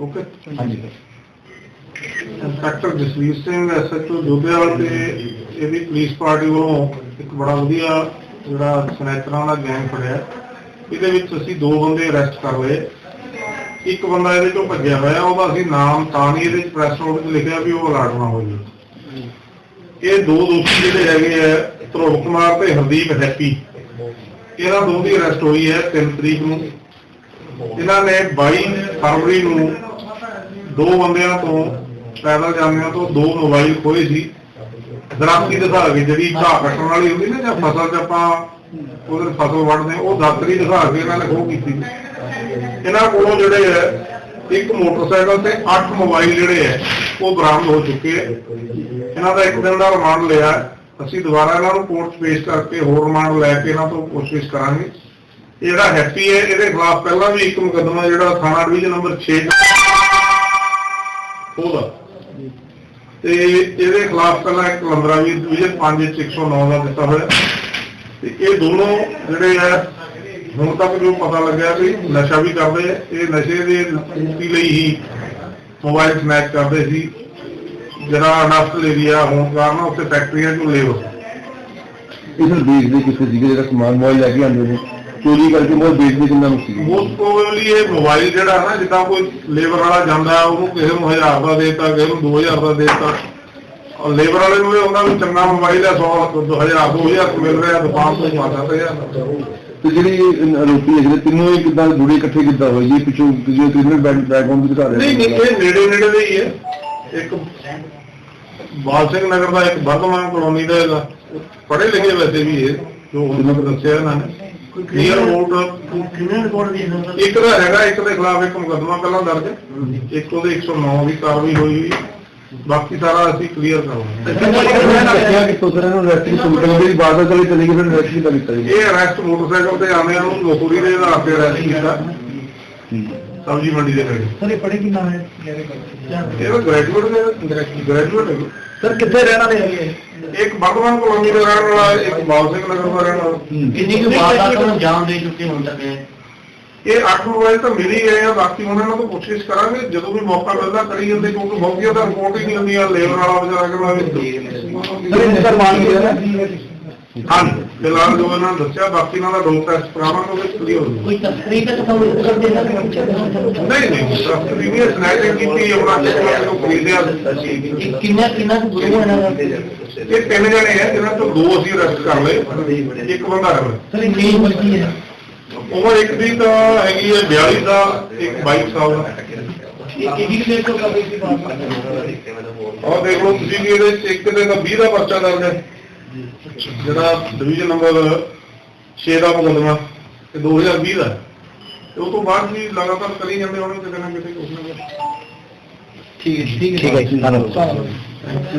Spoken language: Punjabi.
ਓਕੇ ਹਾਂਜੀ ਇੰਸਪੈਕਟਰ ਜਸਵੀਰ ਸਿੰਘ ਐਸਐਚਓ ਜੋਧੇਵਾਲ ਤੇ ਇਹਦੀ ਪੁਲਿਸ ਪਾਰਟੀ ਵੱਲੋਂ ਇੱਕ ਬੜਾ ਵਧੀਆ ਜਿਹੜਾ ਸਨੈਚਰਾਂ ਦਾ ਗੈਂਗ ਫੜਿਆ ਇਹਦੇ ਵਿੱਚ ਅਸੀਂ ਦੋ ਬੰਦੇ ਅਰੈਸਟ ਕਰ ਲਏ। ਇੱਕ ਬੰਦਾ ਇਹਦੇ ਚੋਂ ਭੱਜਿਆ ਹੋਇਆ, ਉਹਦਾ ਅਸੀਂ ਨਾਮ ਤਾਂ ਨਹੀਂ ਇਹਦੇ ਪ੍ਰੈਸ ਨੋਟ 'ਚ ਲਿਖਿਆ ਵੀ ਉਹ ਅਲਰਟ ਨਾ ਹੋ ਜਾਵੇ ਇਹ ਦੋ ਦੋਸ਼ੀ ਜਿਹੜੇ ਹੈਗੇ ਆ ਧਰੁਵ ਕੁਮਾਰ ਤੇ ਹਰਦੀਪ ਹੈਪੀ। ਇਹਨਾਂ ਦੋ ਦੀ ਅਰੈਸਟ ਹੋਈ ਹੈ 3 ਤਰੀਕ ਨੂੰ। ਇਹਨਾਂ ਨੇ 22 ਫਰਵਰੀ ਨੂੰ ਦੋ ਬੰਦਿਆਂ ਤੋਂ ਪੈਦਲ ਜਾਂਦਿਆਂ ਤੋਂ ਦੋ ਮੋਬਾਈਲ ਖੋਏ ਸੀ। ਦਰਾਖਤੀ ਦਿਖਾ ਕੇ ਜਿਹੜੀ ਘਾਹ ਕੱਟਣ ਵਾਲੀ ਹੁੰਦੀ ਨਾ ਜਾਂ ਫਸਲ 'ਚ ਆਪਾਂ ਉਹਦੇ ਫਸਲ ਵੱਢਦੇ ਹਾਂ, ਉਹ ਦਾਤਰੀ ਦਿਖਾ ਕੇ ਇਹਨਾਂ ਨੇ ਖੋਹ ਕੀਤੀ। ਇਹਨਾਂ ਕੋਲੋਂ ਜਿਹੜੇ ਹੈ ਇੱਕ ਮੋਟਰਸਾਈਕਲ ਤੇ 8 ਮੋਬਾਈਲ ਜਿਹੜੇ ਹੈ ਉਹ ਬਰਾਮਦ ਹੋ ਚੁੱਕੇ ਹੈ। ਇਹਨਾਂ ਦਾ ਇੱਕ ਦਿਨ ਦਾ ਰਿਮਾਂਡ ਲਿਆ ਅਸੀਂ ਦੁਬਾਰਾ ਇਹਨਾਂ ਨੂੰ ਕੋਰਟ 'ਚ ਕਰਕੇ ਹੋਰ ਰਿਮਾਂਡ ਲੈ ਕੇ ਇਹਨਾਂ ਤੋਂ ਪੁੱਛਗਿੱਛ ਕਰਾਂਗੇ। ਜਿਹੜਾ ਹੈਪੀ ਹੈ, ਇਹਦੇ ਖਿਲਾਫ ਪਹਿਲਾਂ ਵੀ ਇੱਕ ਮੁਕੱਦਮਾ ਜਿਹੜਾ ਥਾਣਾ ਡਿਵੀਜ਼ਨ ਨੰਬਰ 6 ਉਹਦਾ ਤੇ ਇਹਦੇ ਖਿਲਾਫ ਪਹਿਲਾਂ ਇੱਕ ਲੰਬਰਾ ਵੀ ਡਿਵੀਜ਼ਨ 5 ਵਿੱਚ 109 ਦਾ ਦਿੱਤਾ ਹੋਇਆ। ਤੇ ਇਹ ਦੋਨੋਂ ਜਿਹੜੇ ਆ, ਹੁਣ ਤੱਕ ਜੋ ਪਤਾ ਲੱਗਿਆ ਵੀ ਨਸ਼ਾ ਵੀ ਕਰਦੇ ਇਹ ਨਸ਼ੇ ਦੇ ਮੁਕਤੀ ਲਈ ਹੀ ਮੋਬਾਈਲ ਸਨੈਚ ਕਰਦੇ ਸੀ। ਜਿਹੜਾ ਨਫਤ ਏਰੀਆ ਹੋਣ ਕਾਰਨ ਉੱਥੇ ਫੈਕਟਰੀਆਂ ਚੋਂ ਲੇਬਰ ਇਸ ਨੂੰ ਵੇਚਦੇ ਕਿੱਥੇ ਸੀਗੇ? ਜਿਹੜਾ ਸਮਾਨ ਮੋਬਾਈਲ ਲੈ ਕੇ ਆਉਂਦੇ ਨੇ। ਚੋਰੀ ਕਰਕੇ ਮੋਬਾਈਲ ਵੇਚਦੇ ਕਿੰਨਾ ਨੂੰ ਸੀ ਮੋਸਟ ਪ੍ਰੋਬੇਬਲੀ ਇਹ ਮੋਬਾਈਲ ਜਿਹੜਾ ਨਾ ਜਿੱਦਾਂ ਕੋਈ ਲੇਬਰ ਵਾਲਾ ਜਾਂਦਾ ਉਹਨੂੰ ਕਿਸੇ ਨੂੰ 1000 ਦਾ ਦੇਤਾ ਕਿਸੇ ਨੂੰ 2000 ਦਾ ਦੇਤਾ। ਔਰ ਲੇਬਰ ਵਾਲੇ ਨੂੰ ਇਹ ਹੁੰਦਾ ਵੀ ਚੰਗਾ ਮੋਬਾਈਲ ਹੈ 100 2000 2000 ਮਿਲ ਰਿਹਾ ਦੁਕਾਨ ਤੋਂ ਮਾਰਦਾ ਤੇ ਤੇ ਜਿਹੜੀ ਇਹ ਆਰੋਪੀ ਹੈ ਜਿਹੜੇ ਤਿੰਨੋਂ ਹੀ ਕਿੱਦਾਂ ਜੁੜੇ ਇਕੱਠੇ ਕਿੱਦਾਂ ਹੋਏ? ਜੀ ਪਿੱਛੋਂ ਕਿਸੇ ਕ੍ਰਿਮੀਨਲ ਬੈਕਗ੍ਰਾਉਂਡ ਦਿਖਾ ਰਹੇ ਨਹੀਂ ਨਹੀਂ ਇਹ ਨੇੜੇ ਨੇੜੇ ਦੇ ਹੀ ਹੈ। ਇੱਕ ਬਾਲ ਸਿੰਘ ਨਗਰ ਦਾ ਇੱਕ ਵਰਧਮਾਨ ਕਲੋਨੀ ਦਾ ਹੈਗਾ। ਪੜ੍ਹੇ ਲਿਖੇ ਵੈਸੇ ਵੀ ਇਹ ਜੋ ਉਹਨਾਂ ਨੇ ਦੱਸਿਆ ਇਹਨਾਂ ਨੇ। ਕਲੀਅਰ ਵੋਟ ਕਿੰਨੇ ਰਿਪੋਰਟ ਦੀ ਹੈ ਇੱਕ ਦਾ ਹੈਗਾ ਇੱਕ ਦੇ ਖਿਲਾਫ ਇੱਕ ਮੁਕੱਦਮਾ ਪਹਿਲਾਂ ਦਰਜ। ਇੱਕ ਉਹਦੇ 109 ਦੀ ਕਾਰਵਾਈ ਹੋਈ। ਬਾਕੀ ਸਾਰਾ ਅਸੀਂ ਕਲੀਅਰ ਕਰਾਂਗੇ। ਕਿ ਤੋਸਰ ਨੂੰ ਰੈਸਟ ਦੀ ਸੁਣਨ ਦੀ ਬਾਤ ਚਲੀ ਚਲੀ ਗਈ ਫਿਰ ਰੈਸਟ ਕਿੱਦਾਂ ਕੀਤਾ ਜੀ। ਇਹ ਅਰੈਸਟ ਮੋਟਰਸਾਈਕਲ ਤੇ ਆਉਂਦਿਆਂ ਨੂੰ ਲੋਕੂਰੀ ਦੇ ਆਧਾਰ ਤੇ ਅਰੈਸਟ ਕੀਤਾ। ਸਬਜ਼ੀ ਮੰਡੀ ਦੇ ਨੇੜੇ। ਸਰ ਇਹ ਪੜੇ ਕੀ ਨਾਮ ਹੈ? ਇਹ ਤਾਂ ਗ੍ਰੈਜੂਏਟ ਨੇ ਗ੍ਰੈਜੂਏਟ ਹੈ ਸਰ ਕਿੱਥੇ ਰਹਿਣ ਵਾਲੇ ਹੈਗੇ ਇੱਕ ਵਰਧਮਾਨ ਕਲੋਨੀ ਦਾ ਰਹਿਣ ਵਾਲਾ ਇੱਕ ਸਿੰਘ ਨਗਰ ਦਾ ਰਹਿਣ ਵਾਲਾ। ਕਿੰਨੀ ਕੁ ਵਾਰਦਾਤਾਂ ਨੂੰ ਅੰਜਾਮ ਦੇ ਚੁੱਕੇ ਹੁਣ ਤੱਕ ਹੈ ਇਹ ਅੱਠ ਮੋਬਾਈਲ ਤਾਂ ਮਿਲ ਹੀ ਗਏ ਆ ਬਾਕੀ ਉਹਨਾਂ ਨੂੰ ਤਾਂ ਕੋਸ਼ਿਸ਼ ਕਰਾਂਗੇ। ਜਦੋਂ ਵੀ ਮੌਕਾ ਮਿਲਦਾ ਕਰੀ ਜਾਂਦੇ ਕਿਉਂਕਿ ਬਹੁਤੀਆਂ ਤਾਂ ਰਿਪੋਰਟ ਹੀ ਨਹੀਂ ਹੁੰਦੀਆਂ ਲੇਬਰ ਵਾਲਾ ਵਿਚਾਰਾ ਕਹਿੰਦਾ ਵੀ ਸਰ ਇਹ ਮਾਨ ਗਿਆ ਨਾ। ਹਾਂ ਫਿਲਹਾਲ ਜੋ ਇਹਨਾਂ ਨੇ ਦੱਸਿਆ ਬਾਕੀ ਇਹਨਾਂ ਦਾ ਡੋਪ ਟੈਸਟ ਕਰਾਵਾਂਗੇ ਉਹਦੇ ਕਲੀਅਰ ਹੋ ਕੋਈ ਤਸਕਰੀ ਤੇ ਤਾਂ ਉਹ ਕਰਦੇ ਨਾ ਨਹੀਂ ਨਹੀਂ ਸਰ ਪ੍ਰੀਵੀਅਸ ਨਾਈਟ ਕੀਤੀ ਆਪਣਾ ਚੱਕਰ ਤੋਂ ਖਰੀਦਿਆ ਕਿੰਨਾ ਕਿੰਨਾ ਕੁ ਗੁਰੂ ਇਹਨਾਂ ਦਾ ਇਹ ਤਿੰਨ ਜਣੇ ਆ ਜਿਹਨਾਂ ਤੋਂ ਦੋ ਅਸੀਂ ਅਰੈਸਟ ਕਰ ਲਏ। ਇੱਕ ਬੰਦਾ ਹੈ ਸਰ ਇਹ ਕੀ ਮਰਜ਼ੀ ਹੈ। ਉਮਰ ਇੱਕ ਦੀ ਤਾਂ ਹੈਗੀ ਹੈ 42 ਦਾ ਇੱਕ 22 ਸਾਲ ਦਾ। ਇਹ ਕਿਹਦੀ ਕਿਹਦੇ ਤੋਂ ਕਰੀ ਸੀ ਬਾਤ? ਔਰ ਦੇਖ ਲਓ ਤੁਸੀਂ ਵੀ ਇਹਦੇ ਇੱਕ ਦੇ ਤਾਂ 20 ਦਾ ਪਰਚਾ ਦਰਜ ਹੈ। ਜਿਹੜਾ ਡਿਵੀਜ਼ਨ ਨੰਬਰ 6 ਦਾ ਮੁਕੱਦਮਾ ਤੇ 2020 ਦਾ। ਤੇ ਉਹ ਤੋਂ ਬਾਅਦ ਵੀ ਲਗਾਤਾਰ ਕਰੀ ਜਾਂਦੇ ਹੋਣਗੇ ਕਿਤੇ ਨਾ ਕਿਤੇ ਕੁਛ ਨਾ ਠੀਕ ਹੈ ਠੀਕ ਠੀਕ ਹੈ ਧੰਨਵਾਦ।